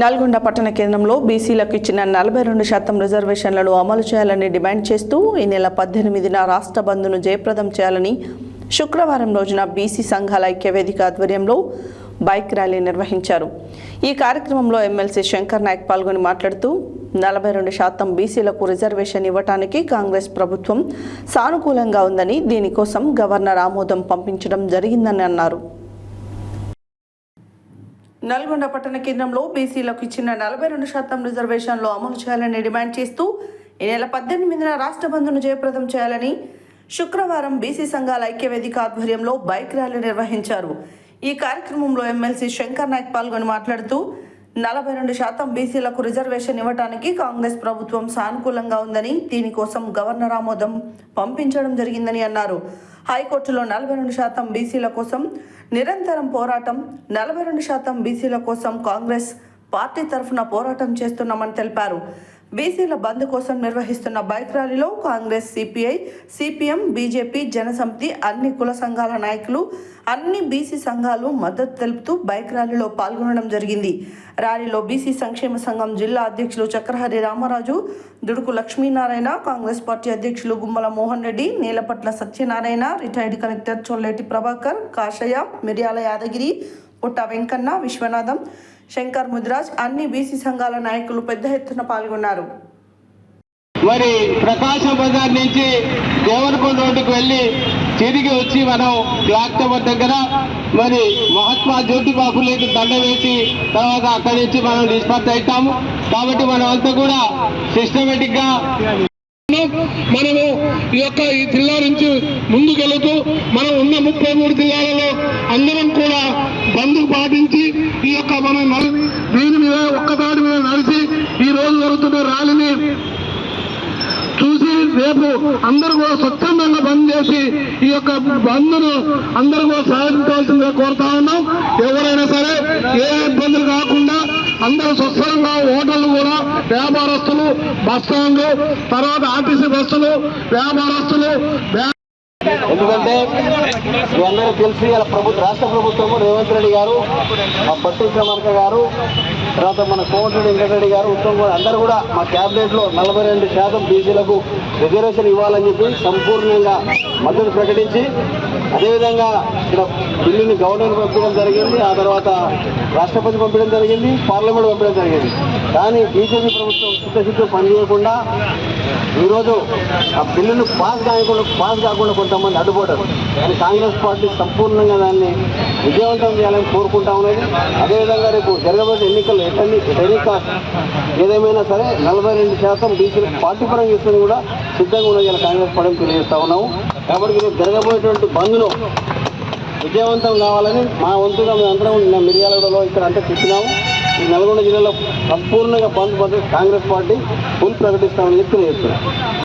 నల్గొండ పట్టణ కేంద్రంలో బీసీలకు ఇచ్చిన నలభై రెండు శాతం రిజర్వేషన్లను అమలు చేయాలని డిమాండ్ చేస్తూ ఈ నెల పద్దెనిమిదిన రాష్ట్ర బంద్ను జయప్రదం చేయాలని శుక్రవారం రోజున బీసీ సంఘాల ఐక్యవేదిక ఆధ్వర్యంలో బైక్ ర్యాలీ నిర్వహించారు. ఈ కార్యక్రమంలో ఎమ్మెల్సీ శంకర్ నాయక్ పాల్గొని మాట్లాడుతూ నలభై రెండు శాతం బీసీలకు రిజర్వేషన్ ఇవ్వటానికి కాంగ్రెస్ ప్రభుత్వం సానుకూలంగా ఉందని దీనికోసం గవర్నర్ ఆమోదం పంపించడం జరిగిందని అన్నారు. నల్గొండ పట్టణ కేంద్రంలో బీసీలకు ఇచ్చిన నలభై రెండు శాతం రిజర్వేషన్లు అమలు చేయాలని డిమాండ్ చేస్తూ ఈ నెల పద్దెనిమిదిన రాష్ట్ర బంధును జయప్రదం చేయాలని శుక్రవారం బీసీ సంఘాల ఐక్యవేదిక ఆధ్వర్యంలో బైక్ ర్యాలీ నిర్వహించారు. ఈ కార్యక్రమంలో ఎమ్మెల్సీ శంకర్ నాయక్ పాల్గొని మాట్లాడుతూ నలభై రెండు శాతం బీసీలకు రిజర్వేషన్ ఇవ్వడానికి కాంగ్రెస్ ప్రభుత్వం సానుకూలంగా ఉందని దీనికోసం గవర్నర్ ఆమోదం పంపించడం జరిగిందని అన్నారు. హైకోర్టులో నలభై రెండు శాతం బీసీల కోసం నిరంతరం పోరాటం నలభై రెండు శాతం బీసీల కోసం కాంగ్రెస్ పార్టీ తరఫున పోరాటం చేస్తున్నామని తెలిపారు. బీసీల బంద్ కోసం నిర్వహిస్తున్న బైక్ ర్యాలీలో Congress CPI CPM BJP Jana Samithi అన్ని కుల సంఘాల నాయకులు అన్ని బీసీ సంఘాలు మద్దతు తెలుపుతూ బైక్ ర్యాలీలో పాల్గొనడం జరిగింది. ర్యాలీలో బీసీ సంక్షేమ సంఘం జిల్లా అధ్యక్షులు చక్రహరి రామరాజు దుడుకు లక్ష్మీనారాయణ కాంగ్రెస్ పార్టీ అధ్యక్షులు గుమ్మల మోహన్ రెడ్డి నీలపట్ల సత్యనారాయణ రిటైర్డ్ కలెక్టర్ చొల్లేటి ప్రభాకర్ కాషయ మిర్యాల యాదగిరి పుట్ట వెంకన్న విశ్వనాథం శంకర్ ముద్రాజ్ అన్ని బీసీ సంఘాల నాయకులు పెద్ద ఎత్తున పాల్గొన్నారు. మరి ప్రకాశం బజార్ నుంచి దేవరకొండ రోడ్డుకు వెళ్ళి తిరిగి వచ్చి మనం బ్లాక్ టవర్ దగ్గర మరి మహాత్మా జ్యోతిబా ఫులేకి దండ వేసి తర్వాత అక్కడి నుంచి మనం నిష్పత్తి అవుతాము. కాబట్టి మనం అంతా కూడా సిస్టమేటిక్గా మనము ఈ యొక్క ఈ జిల్లా నుంచి ముందుకెళుతూ మనం ఉన్న ముప్పై మూడు జిల్లాలలో అందరం కూడా బంద్ పాటించి ఈ యొక్క మన దీని మీద ఒక్కదాడి మీద నడిచి ఈ రోజు జరుగుతున్న ర్యాలీని చూసి రేపు అందరూ కూడా స్వచ్ఛందంగా బంద్ చేసి ఈ యొక్క బంద్ను అందరూ కూడా సాధించాల్సిందిగా కోరుతా ఉన్నాం. ఎవరైనా సరే ఏ ఇబ్బందులు కాకుండా అందరూ స్వచ్ఛంగా హోటళ్ళు కూడా వ్యాపారస్తులు బస్ స్టాండ్లు తర్వాత ఆర్టీసీ బస్సులు వ్యాపారస్తులు ఎందుకంటే మీ అందరూ తెలిసి ఇలా ప్రభుత్వ రాష్ట్ర ప్రభుత్వము రేవంత్ రెడ్డి గారు మా పట్టు విక్రమార్క గారు తర్వాత మన కోమటిరెడ్డి వెంకటరెడ్డి గారు ఉత్తమ్ కుమార్ అందరూ కూడా మా క్యాబినెట్లో నలభై రెండు శాతం బీసీలకు రిజర్వేషన్ ఇవ్వాలని చెప్పి సంపూర్ణంగా మద్దతు ప్రకటించి అదేవిధంగా ఇక్కడ బిల్లుని గవర్నర్ పంపించడం జరిగింది ఆ తర్వాత రాష్ట్రపతి పంపించడం జరిగింది పార్లమెంట్ పంపించడం జరిగింది. కానీ బీజేపీ ప్రభుత్వం చిత్తశుద్ధి పనిచేయకుండా ఈరోజు ఆ బిల్లును పాస్ కాకుండా పాస్ కాకుండా కొంతమంది అడ్డుపడ్డారు. కానీ కాంగ్రెస్ పార్టీ సంపూర్ణంగా దాన్ని విజయవంతం చేయాలని కోరుకుంటా ఉన్నది. అదేవిధంగా రేపు జరగబోయే ఎన్నికలు ఎన్ని కాస్ట్ ఏదేమైనా సరే నలభై రెండు శాతం బీసీలు పార్టీ పరంగా ఇస్తుంది కూడా సిద్ధంగా ఉన్నది కాంగ్రెస్ పార్టీ తెలియజేస్తా ఉన్నాము. కాబట్టి రేపు జరగబోయేటువంటి బంద్ను విజయవంతం కావాలని మా వంతుగా మేమందరం నిన్న మిర్యాలలో ఇక్కడ అంతా చెప్పినాము. ఈ నల్గొండ జిల్లాలో సంపూర్ణంగా బంద్ పద్ధతి కాంగ్రెస్ పార్టీ ఫుల్ ప్రకటిస్తామని చెప్పి తెలియజేస్తున్నాం.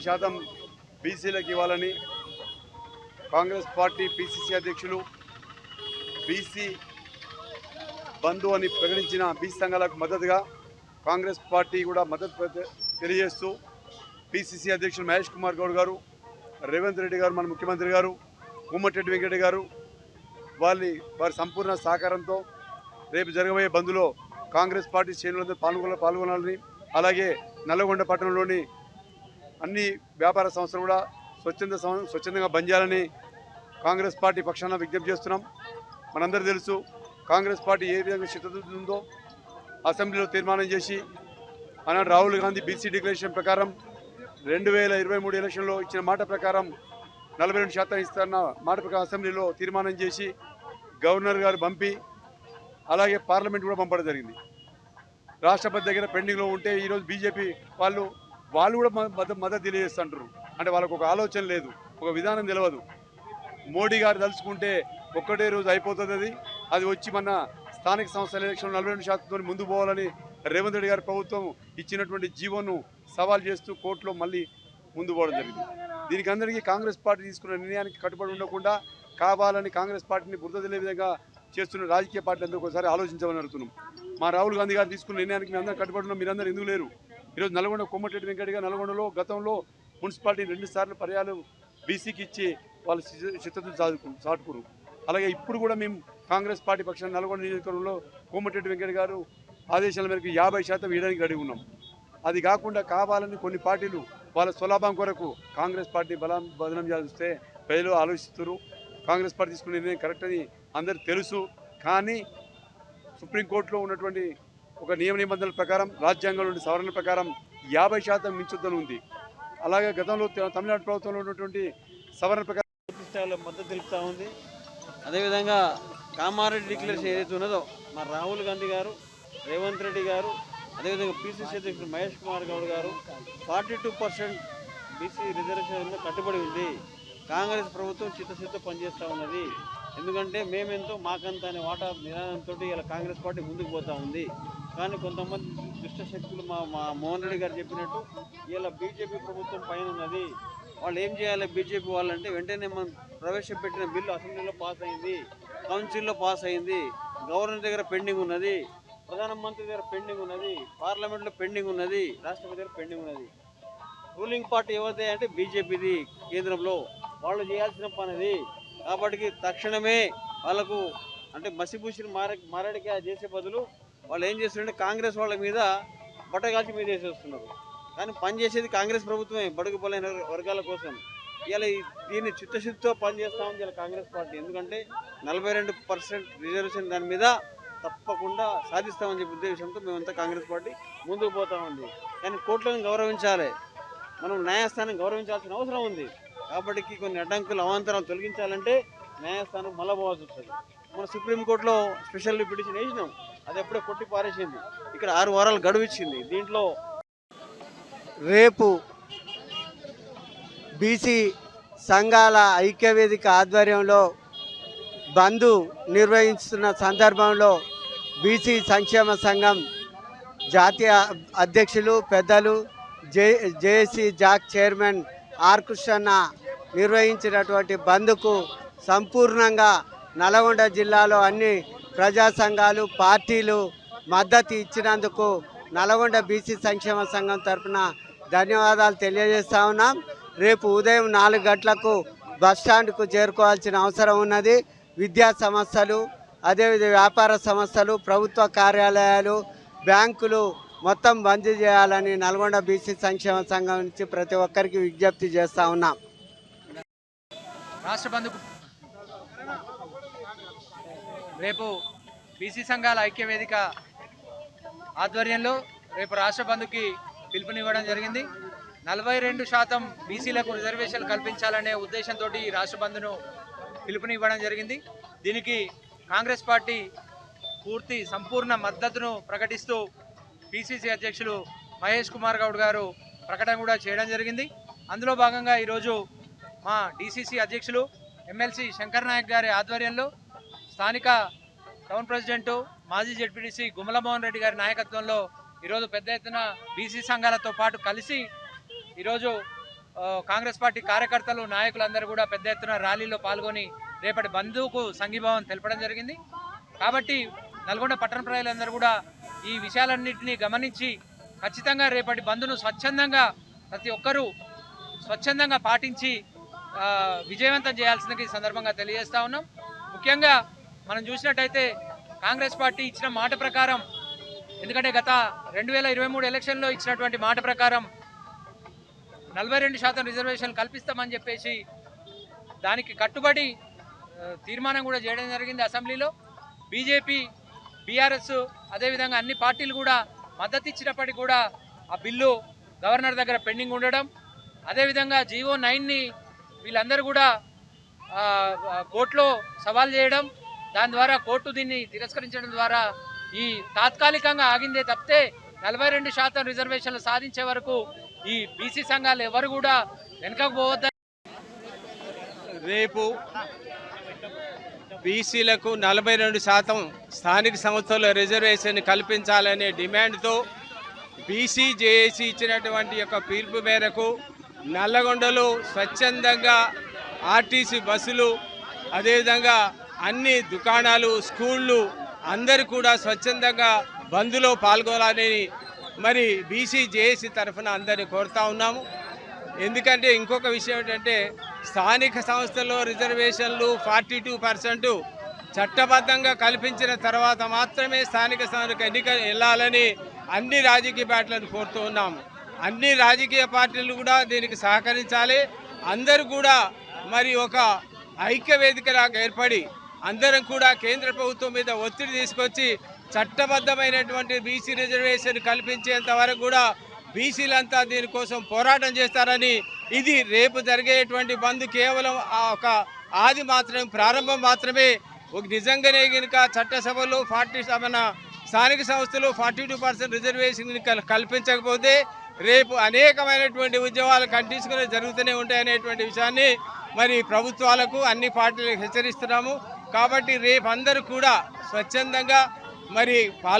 నలభై శాతం బీసీలకు ఇవ్వాలని కాంగ్రెస్ పార్టీ పిసిసి అధ్యక్షులు బీసీ బంధు అని ప్రకటించిన బీసీ సంఘాలకు మద్దతుగా కాంగ్రెస్ పార్టీ కూడా మద్దతు తెలియజేస్తూ పిసిసి అధ్యక్షులు మహేష్ కుమార్ గౌడ్ గారు రేవంత్ రెడ్డి గారు మన ముఖ్యమంత్రి గారు కోమటిరెడ్డి వెంకట గారు వాళ్ళని వారి సంపూర్ణ సహకారంతో రేపు జరగబోయే బంధులో కాంగ్రెస్ పార్టీ శ్రేణులందరూ పాల్గొన పాల్గొనాలని అలాగే నల్లగొండ పట్టణంలోని అన్ని వ్యాపార సంస్థలు కూడా స్వచ్ఛంద స్వచ్ఛందంగా బంద్ చేయాలని కాంగ్రెస్ పార్టీ పక్షాన విజ్ఞప్తి చేస్తున్నాం. మనందరూ తెలుసు కాంగ్రెస్ పార్టీ ఏ విధంగా చిత్తశుద్ధి ఉందో అసెంబ్లీలో తీర్మానం చేసి ఆనాడు రాహుల్ గాంధీ బీసీ డిక్లరేషన్ ప్రకారం రెండు వేల ఇరవై మూడు ఎలక్షన్లో ఇచ్చిన మాట ప్రకారం నలభై రెండు శాతం ఇస్తారన్న మాట ప్రకారం అసెంబ్లీలో తీర్మానం చేసి గవర్నర్ గారు పంపి అలాగే పార్లమెంట్ కూడా పంపడం జరిగింది. రాష్ట్రపతి దగ్గర పెండింగ్లో ఉంటే ఈరోజు బీజేపీ వాళ్ళు వాళ్ళు కూడా మ- మద్దతు మద్దతు తెలియజేస్తుంటారు. అంటే వాళ్ళకు ఒక ఆలోచన లేదు ఒక విధానం తెలియదు మోడీ గారు తలుచుకుంటే ఒక్కటే రోజు అయిపోతుంది అది. అది వచ్చి మన స్థానిక సంస్థల ఎలక్షన్ నలభై రెండు శాతంతో ముందు పోవాలని రేవంత్ రెడ్డి గారి ప్రభుత్వం ఇచ్చినటువంటి జీవోను సవాల్ చేస్తూ కోర్టులో మళ్ళీ ముందు పోవడం జరిగింది. దీనికి అందరికీ కాంగ్రెస్ పార్టీ తీసుకున్న నిర్ణయానికి కట్టుబడి ఉండకుండా కావాలని కాంగ్రెస్ పార్టీని బురద తెలియ విధంగా చేస్తున్న రాజకీయ పార్టీలు అందరూ ఒకసారి ఆలోచించమని అడుగుతున్నాం. మా రాహుల్ గాంధీ గారు తీసుకున్న నిర్ణయానికి మేము అందరూ కట్టుబడి ఉన్నాం మీరందరూ ఎందుకు లేరు? ఈరోజు నల్గొండ కోమటిరెడ్డి వెంకట గారు నల్గొండలో గతంలో మున్సిపాలిటీ రెండుసార్లు పర్యాలు బీసీకి ఇచ్చి వాళ్ళు చిత్తతో సాధుకు సాటుకురు అలాగే ఇప్పుడు కూడా మేము కాంగ్రెస్ పార్టీ పక్షాన నల్గొండ నియోజకవర్గంలో కోమటిరెడ్డి వెంకట గారు ఆదేశాల మేరకు యాభై శాతం వేయడానికి రెడీ ఉన్నాం. అది కాకుండా కావాలని కొన్ని పార్టీలు వాళ్ళ స్వలాభం కొరకు కాంగ్రెస్ పార్టీ బలం బదనం చేస్తే ప్రజలు ఆలోచిస్తారు కాంగ్రెస్ పార్టీ తీసుకునే నిర్ణయం కరెక్ట్ అని అందరు తెలుసు. కానీ సుప్రీంకోర్టులో ఉన్నటువంటి ఒక నియమ నిబంధనల ప్రకారం రాజ్యాంగంలోని సవరణ ప్రకారం యాభై శాతం మించొద్దని ఉంది. అలాగే గతంలో తె- తమిళనాడు ప్రభుత్వంలో ఉన్నటువంటి సవరణ ప్రకారం పూర్తి స్థాయిలో మద్దతు తెలుపుతా ఉంది. అదేవిధంగా కామారెడ్డి డిక్లరేషన్ ఏదైతే ఉన్నదో మా రాహుల్ గాంధీ గారు రేవంత్ రెడ్డి గారు అదేవిధంగా పీసీసీ అధ్యక్షుడు మహేష్ కుమార్ గౌడ్ గారు forty two percent BC reservation కట్టుబడి ఉంది. కాంగ్రెస్ ప్రభుత్వం చిత్తశుద్ధితో పనిచేస్తూ ఉన్నది. ఎందుకంటే మేమెంతో మాకంత అనే వాటా నినాదంతో ఇలా కాంగ్రెస్ పార్టీ ముందుకు పోతా ఉంది. కానీ కొంతమంది దుష్ట శక్తులు మా మా మోహన్ రెడ్డి గారు చెప్పినట్టు ఇలా బీజేపీ ప్రభుత్వం పైన ఉన్నది వాళ్ళు ఏం చేయాలి బీజేపీ వాళ్ళంటే వెంటనే మనం ప్రవేశపెట్టిన బిల్లు అసెంబ్లీలో పాస్ అయింది కౌన్సిల్లో పాస్ అయింది గవర్నర్ దగ్గర పెండింగ్ ఉన్నది ప్రధానమంత్రి దగ్గర పెండింగ్ ఉన్నది పార్లమెంట్లో పెండింగ్ ఉన్నది రాష్ట్రపతి దగ్గర పెండింగ్ ఉన్నది. రూలింగ్ పార్టీ ఎవరిదే అంటే బీజేపీది కేంద్రంలో. వాళ్ళు చేయాల్సిన పనిది. కాబట్టి తక్షణమే వాళ్ళకు అంటే మసిభూషిని మార మారడికాయ చేసే బదులు వాళ్ళు ఏం చేస్తున్నారంటే కాంగ్రెస్ వాళ్ళ మీద బట్టగాల్చి మీద వేసేస్తున్నారు. కానీ పని చేసేది కాంగ్రెస్ ప్రభుత్వమే బడుగు బలైన వర్గాల కోసం. ఇలా దీన్ని చిత్తశుద్ధితో పనిచేస్తా ఉంది ఇలా కాంగ్రెస్ పార్టీ. ఎందుకంటే నలభై రెండు పర్సెంట్ రిజర్వేషన్ దాని మీద తప్పకుండా సాధిస్తామని చెప్పి ఉద్దేశంతో మేమంతా కాంగ్రెస్ పార్టీ ముందుకు పోతా ఉంది కానీ కోర్టులను గౌరవించాలి. మనం న్యాయస్థానం గౌరవించాల్సిన అవసరం ఉంది. కాబట్టి కొన్ని అడ్డంకులు అవాంతరం తొలగించాలంటే న్యాయస్థానం మళ్ళా పోవాల్సి వస్తుంది. మన సుప్రీంకోర్టులో స్పెషల్ పిటిషన్ వేసినాం. అది ఎప్పుడే కొట్టి పారేసింది. ఇక్కడ ఆరు వారాలు గడువు ఇచ్చింది దీంట్లో రేపు బీసీ సంఘాల ఐక్యవేదిక ఆధ్వర్యంలో బంద్ నిర్వహిస్తున్న సందర్భంలో బీసీ సంక్షేమ సంఘం జాతీయ అధ్యక్షులు పెద్దలు J JAC JAC chairman R Krishna నిర్వహించినటువంటి బంద్కు సంపూర్ణంగా నల్గొండ జిల్లాలో అన్ని ప్రజా సంఘాలు పార్టీలు మద్దతు ఇచ్చినందుకు నల్గొండ బీసీ సంక్షేమ సంఘం తరఫున ధన్యవాదాలు తెలియజేస్తా ఉన్నాం. రేపు ఉదయం నాలుగు గంటలకు బస్టాండ్కు చేరుకోవాల్సిన అవసరం ఉన్నది. విద్యా సంస్థలు అదేవిధ వ్యాపార సంస్థలు ప్రభుత్వ కార్యాలయాలు బ్యాంకులు మొత్తం బంద్ చేయాలని నల్గొండ బీసీ సంక్షేమ సంఘం నుంచి ప్రతి ఒక్కరికి విజ్ఞప్తి చేస్తా ఉన్నాం. రాష్ట్ర బంధుకు రేపు బీసీ సంఘాల ఐక్య వేదిక ఆధ్వర్యంలో రేపు రాష్ట్ర బంధుకి పిలుపునివ్వడం జరిగింది. నలభై రెండు శాతం బీసీలకు రిజర్వేషన్ కల్పించాలనే ఉద్దేశంతో ఈ రాష్ట్ర బంధును పిలుపునివ్వడం జరిగింది. దీనికి కాంగ్రెస్ పార్టీ పూర్తి సంపూర్ణ మద్దతును ప్రకటిస్తూ పిసిసి అధ్యక్షులు మహేష్ కుమార్ గౌడ్ గారు ప్రకటన కూడా చేయడం జరిగింది. అందులో భాగంగా ఈరోజు మా డిసిసి అధ్యక్షులు ఎమ్మెల్సీ శంకర్ నాయక్ గారి ఆధ్వర్యంలో స్థానిక టౌన్ ప్రెసిడెంట్ మాజీ జడ్పీటీసీ గుమ్మల మోహన్ రెడ్డి గారి నాయకత్వంలో ఈరోజు పెద్ద ఎత్తున బీసీ సంఘాలతో పాటు కలిసి ఈరోజు కాంగ్రెస్ పార్టీ కార్యకర్తలు నాయకులందరూ కూడా పెద్ద ఎత్తున ర్యాలీలో పాల్గొని రేపటి బంధువుకు సంఘీభావం తెలపడం జరిగింది. కాబట్టి నల్గొండ పట్టణ ప్రజలందరూ కూడా ఈ విషయాలన్నింటినీ గమనించి ఖచ్చితంగా రేపటి బంధును స్వచ్ఛందంగా ప్రతి ఒక్కరూ స్వచ్ఛందంగా పాటించి విజయవంతం చేయాల్సిందిగా ఈ సందర్భంగా తెలియజేస్తా ఉన్నాం. ముఖ్యంగా మనం చూసినట్టయితే కాంగ్రెస్ పార్టీ ఇచ్చిన మాట ప్రకారం ఎందుకంటే గత రెండు వేల ఇరవై మూడు ఎలక్షన్లో ఇచ్చినటువంటి మాట ప్రకారం నలభై రెండు శాతం రిజర్వేషన్ కల్పిస్తామని చెప్పేసి దానికి కట్టుబడి తీర్మానం కూడా చేయడం జరిగింది అసెంబ్లీలో. బీజేపీ బీఆర్ఎస్ అదేవిధంగా అన్ని పార్టీలు కూడా మద్దతు ఇచ్చినప్పటికీ కూడా ఆ బిల్లు గవర్నర్ దగ్గర పెండింగ్ ఉండడం. అదేవిధంగా జీవో నైన్ని వీళ్ళందరూ కూడా కోర్టులో సవాల్ చేయడం. దాని ద్వారా కోర్టు దీన్ని తిరస్కరించడం ద్వారా ఈ తాత్కాలికంగా ఆగిందే తప్పితే నలభై రెండు శాతం రిజర్వేషన్లు సాధించే వరకు ఈ బీసీ సంఘాలు ఎవరు కూడా వెనకకు పోవద్దని రేపు బీసీలకు నలభై రెండు శాతం స్థానిక సంస్థల్లో రిజర్వేషన్ కల్పించాలనే డిమాండ్తో బీసీ జేఏసీ ఇచ్చినటువంటి యొక్క పిలుపు మేరకు నల్లగొండలో స్వచ్ఛందంగా ఆర్టీసీ బస్సులు అదేవిధంగా అన్ని దుకాణాలు స్కూళ్ళు అందరూ కూడా స్వచ్ఛందంగా బంద్లో పాల్గొనాలని మరి బీసీ జేఏసీ తరఫున అందరిని కోరుతా ఉన్నాము. ఎందుకంటే ఇంకొక విషయం ఏంటంటే స్థానిక సంస్థల్లో రిజర్వేషన్లు ఫార్టీ టూ పర్సెంట్ చట్టబద్ధంగా కల్పించిన తర్వాత మాత్రమే స్థానిక సంస్థలకు ఎన్నిక వెళ్ళాలని అన్ని రాజకీయ పార్టీలను కోరుతూ ఉన్నాము. అన్ని రాజకీయ పార్టీలు కూడా దీనికి సహకరించాలి. అందరూ కూడా మరి ఒక ఐక్య వేదికలాగా ఏర్పడి అందరం కూడా కేంద్ర ప్రభుత్వం మీద ఒత్తిడి తీసుకొచ్చి చట్టబద్ధమైనటువంటి బీసీ రిజర్వేషన్ కల్పించేంత వరకు కూడా బీసీలంతా దీనికోసం పోరాటం చేస్తారని ఇది రేపు జరిగేటువంటి బంద్ కేవలం ఒక ఆది మాత్రమే ప్రారంభం మాత్రమే. ఒక నిజంగానే కనుక చట్టసభలు ఫార్టీ మన స్థానిక సంస్థలు ఫార్టీ టూ పర్సెంట్ రిజర్వేషన్ కల్పించకపోతే రేపు అనేకమైనటువంటి ఉద్యమాలు కంటిన్యూస్గా జరుగుతూనే ఉంటాయనేటువంటి విషయాన్ని మరి ప్రభుత్వాలకు అన్ని పార్టీలకు హెచ్చరిస్తున్నాము. కాబట్టి రేపు అందరూ కూడా స్వచ్ఛందంగా మరి పాల్గొ